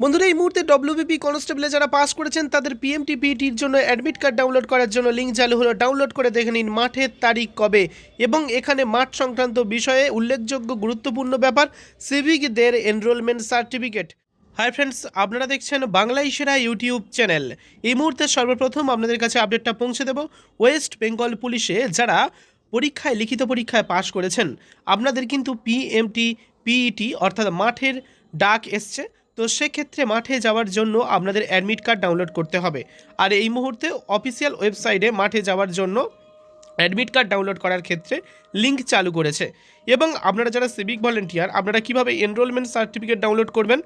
বন্ধুরা, এই মুহূর্তে ডব্লিউবিপি কনস্টেবলে যারা পাস করেছেন, তাদের পিএমটি পিটির জন্য অ্যাডমিট কার্ড ডাউনলোড করার জন্য লিঙ্ক চালু হলো ডাউনলোড করে দেখে নিন মাঠের তারিখ কবে। এবং এখানে মাঠ সংক্রান্ত বিষয়ে উল্লেখযোগ্য গুরুত্বপূর্ণ ব্যাপার সিভিকদের এনরোলমেন্ট সার্টিফিকেট হাই ফ্রেন্ডস আপনারা দেখছেন বাংলায় সেরা ইউটিউব চ্যানেল। এই মুহূর্তে সর্বপ্রথম আপনাদের কাছে আপডেটটা পৌঁছে দেব ওয়েস্ট বেঙ্গল পুলিশে যারা পরীক্ষায়, লিখিত পরীক্ষায় পাশ করেছেন। আপনাদের কিন্তু পিএমটি পিইটি অর্থাৎ মাঠের ডাক এসছে। তো সেক্ষেত্রে মাঠে যাওয়ার জন্য আপনাদের অ্যাডমিট কার্ড ডাউনলোড করতে হবে। আর এই মুহূর্তে অফিসিয়াল ওয়েবসাইটে মাঠে যাওয়ার জন্য অ্যাডমিট কার্ড ডাউনলোড করার ক্ষেত্রে লিঙ্ক চালু করেছে। এবং আপনারা যারা সিভিক ভলেন্টিয়ার আপনারা কীভাবে এনরোলমেন্ট সার্টিফিকেট ডাউনলোড করবেন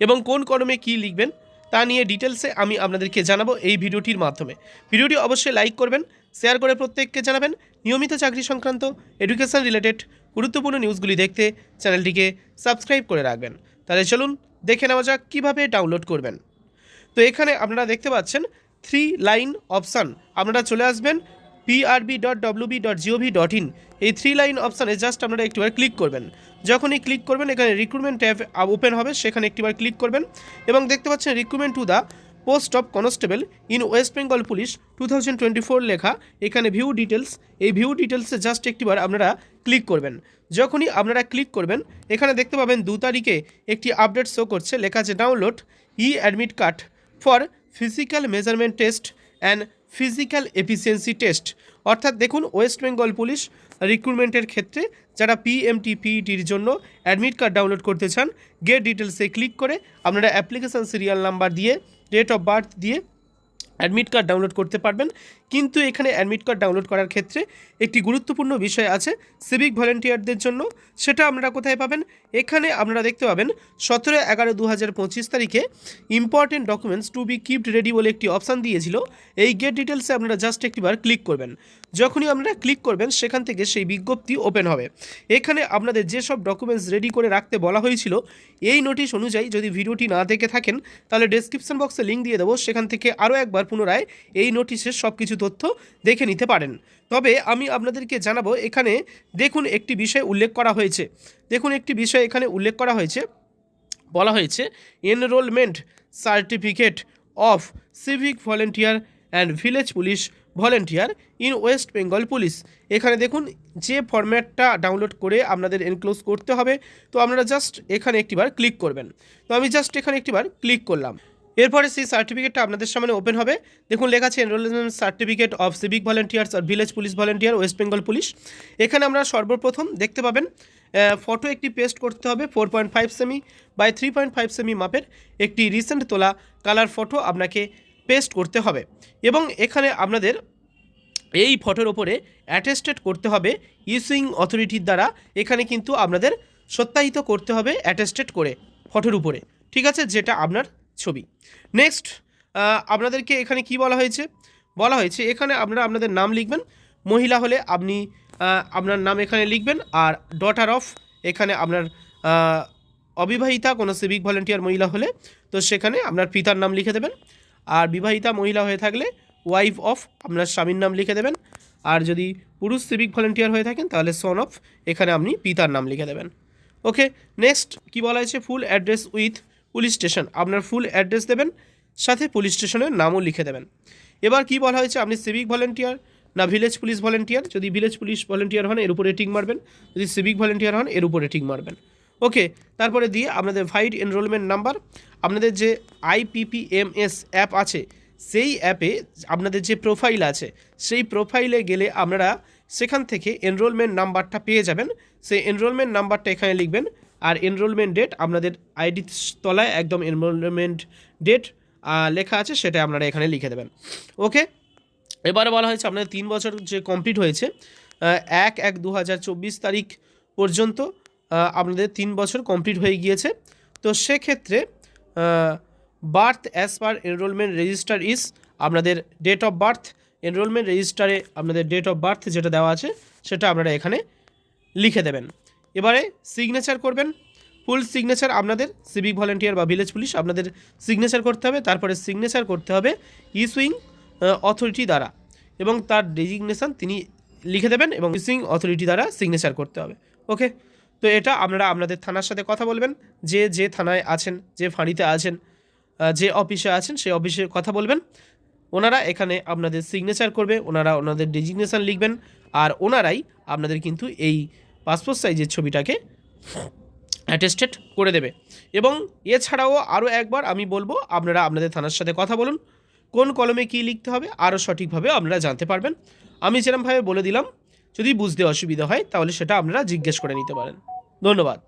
এবং কোন কলমে কী লিখবেন, তা নিয়ে ডিটেলসে আমি আপনাদেরকে জানাব এই ভিডিওটির মাধ্যমে। ভিডিওটি অবশ্যই লাইক করবেন শেয়ার করে প্রত্যেককে জানাবেন। নিয়মিত চাকরি সংক্রান্ত এডুকেশন রিলেটেড গুরুত্বপূর্ণ নিউজগুলি দেখতে চ্যানেলটিকে সাবস্ক্রাইব করে রাখবেন। তাহলে চলুন দেখে নেওয়া যাক কীভাবে ডাউনলোড করবেন। তো এখানে আপনারা দেখতে পাচ্ছেন থ্রি লাইন অপশান আপনারা চলে আসবেন PRB dot WB dot GOV dot in এই থ্রি লাইন অপশানে জাস্ট আপনারা একটিবার ক্লিক করবেন। যখনই ক্লিক করবেন, এখানে রিক্রুটমেন্ট ট্যাব ওপেন হবে, সেখানে একটিবার ক্লিক করবেন এবং দেখতে পাচ্ছেন recruitment to the post of constable in West Bengal police two লেখা। এখানে ভিউ ডিটেলস এই ভিউ ডিটেলসে জাস্ট একটিবার আপনারা ক্লিক করবেন। যখনই আপনারা ক্লিক করবেন, এখানে দেখতে পাবেন দু তারিখে একটি আপডেট শো করছে। লেখা আছে download e admit card for physical measurement test and physical efficiency test অর্থাৎ দেখুন ওয়েস্ট বেঙ্গল পুলিশ রিক্রুটমেন্টের ক্ষেত্রে যারা পিএমটি পিইটির জন্য অ্যাডমিট কার্ড ডাউনলোড করতে চান গেট ডিটেলসে ক্লিক করে আপনারা অ্যাপ্লিকেশান সিরিয়াল নাম্বার দিয়ে ডেট অফ বার্থ দিয়ে অ্যাডমিট কার্ড ডাউনলোড করতে পারবেন। কিন্তু এখানে অ্যাডমিট কার্ড ডাউনলোড করার ক্ষেত্রে একটি গুরুত্বপূর্ণ বিষয় আছে সিভিক ভলেন্টিয়ারদের জন্য। সেটা আপনারা কোথায় পাবেন? এখানে আপনারা দেখতে পাবেন সতেরো এগারো দু হাজার তারিখে important documents to be kept ready বলে একটি অপশান দিয়েছিল। এই গেট ডিটেলসে আপনারা জাস্ট একটিবার ক্লিক করবেন। যখনই আপনারা ক্লিক করবেন, সেখান থেকে সেই বিজ্ঞপ্তি ওপেন হবে। এখানে আপনাদের যেসব ডকুমেন্টস রেডি করে রাখতে বলা হয়েছিল, এই নোটিশ অনুযায়ী যদি ভিডিওটি না দেখে থাকেন, তাহলে ডেসক্রিপশন বক্সে লিঙ্ক দিয়ে দেবো। সেখান থেকে আরও একবার পুনরায় এই নোটিশের সব কিছু তথ্য দেখে নিতে পারেন। তবে আমি আপনাদেরকে জানাব, এখানে দেখুন একটি বিষয় উল্লেখ করা হয়েছে। দেখুন একটি বিষয় এখানে উল্লেখ করা হয়েছে। বলা হয়েছে, enrolment certificate of civic volunteer and village police volunteer in West Bengal police. এখানে দেখুন, যে ফরম্যাটটা ডাউনলোড করে আপনাদের এনক্লোজ করতে হবে। তো আপনারা জাস্ট এখানে একটিবার ক্লিক করবেন। তো আমি জাস্ট এখানে একটিবার ক্লিক করলাম। এরপরে সেই সার্টিফিকেটটা আপনাদের সামনে ওপেন হবে। দেখুন, লেখা আছে enrolment certificate of civic volunteers R village police volunteer West Bengal police এখানে আমরা সর্বপ্রথম দেখতে পাবেন ফটো একটি পেস্ট করতে হবে four point five semi by three point five semi মাপের একটি রিসেন্ট তোলা কালার ফটো আপনাকে পেস্ট করতে হবে। এবং এখানে আপনাদের এই ফটোর ওপরে অ্যাটেস্টেড করতে হবে ইস্যুইং অথরিটির দ্বারা। এখানে কিন্তু আপনাদের সত্যায়িত করতে হবে অ্যাটেস্টেড করে ফটোর উপরে। ঠিক আছে, যেটা আপনার ছবি। নেক্সট আপনাদেরকে এখানে কি বলা হয়েছে? বলা হয়েছে, এখানে আপনারা আপনাদের নাম লিখবেন। মহিলা হলে আপনি আপনার নাম এখানে লিখবেন আর ডটার অফ এখানে আপনার অবিবাহিতা, কোনো সিভিক ভলেন্টিয়ার মহিলা হলে, তো সেখানে আপনার পিতার নাম লিখে দেবেন। আর বিবাহিতা মহিলা হয়ে থাকলে ওয়াইফ অফ আপনার স্বামীর নাম লিখে দেবেন। আর যদি পুরুষ সিভিক ভলেন্টিয়ার হয়ে থাকেন, তাহলে সন অফ এখানে আপনি পিতার নাম লিখে দেবেন। ওকে নেক্সট কি বলা হয়েছে? Full address with police station. আপনার ফুল অ্যাড্রেস দেবেন, সাথে পুলিশ স্টেশনের নামও লিখে দেবেন। এবার কি বলা হয়েছে? আপনি সিভিক ভলেন্টিয়ার না ভিলেজ পুলিশ ভলেন্টিয়ার যদি ভিলেজ পুলিশ ভলেন্টিয়ার হন, এর উপরে টিক মারবেন। যদি সিভিক ভলেন্টিয়ার হন, এর উপরে টিক মারবেন। ওকে তারপরে দিয়ে আপনাদের ভাইড এনরোলমেন্ট নাম্বার আপনাদের যে আইপিপিএমএস অ্যাপ আছে, সেই অ্যাপে আপনাদের যে প্রোফাইল আছে, সেই প্রোফাইলে গেলে আপনারা সেখান থেকে এনরোলমেন্ট নাম্বারটা পেয়ে যাবেন। সেই এনরোলমেন্ট নাম্বারটা এখানে লিখবেন আর এনরোলমেন্ট ডেট আপনাদের আইডি তলায় একদম এনরোলমেন্ট ডেট লেখা আছে, সেটা আপনারা এখানে লিখে দেবেন। ওকে এবারে বলা হয়েছে আপনাদের তিন বছর যে কমপ্লিট হয়েছে এক এক দু তারিখ পর্যন্ত আপনাদের তিন বছর কমপ্লিট হয়ে গিয়েছে। তো সেক্ষেত্রে birth as per enrolment register is আপনাদের ডেট অফ বার্থ এনরোলমেন্ট রেজিস্টারে আপনাদের ডেট অফ বার্থ যেটা দেওয়া আছে, সেটা আপনারা এখানে লিখে দেবেন। এবারে সিগনেচার করবেন। ফুল সিগনেচার আপনাদের সিভিক ভলেন্টিয়ার বা ভিলেজ পুলিশ আপনাদের সিগনেচার করতে হবে। তারপরে সিগনেচার করতে হবে ইস্যুইং অথরিটি দ্বারা। এবং তার ডেজিগনেশান তিনি লিখে দেবেন এবং ইস্যুইং অথরিটি দ্বারা সিগনেচার করতে হবে। ওকে তো এটা আপনারা আপনাদের থানার সাথে কথা বলবেন। যে যে থানায় আছেন, যে ফাঁড়িতে আছেন যে অফিসে আছেন, সেই অফিসে কথা বলবেন। ওনারা এখানে আপনাদের সিগনেচার করবে। ওনারা ওনাদের ডেজিগনেশন লিখবেন। আর ওনারাই আপনাদের কিন্তু এই পাসপোর্ট সাইজের ছবিটাকে অ্যাটেস্টেড করে দেবে। এবং এছাড়াও আরও একবার আমি বলব, আপনারা আপনাদের থানার সাথে কথা বলুন, কোন কলমে কি লিখতে হবে, আরও সঠিকভাবে আপনারা জানতে পারবেন। আমি যেরমভাবে বলে দিলাম, যদি বুঝতে অসুবিধা হয়, তাহলে সেটা আপনারা জিজ্ঞেস করে নিতে পারেন। ধন্যবাদ।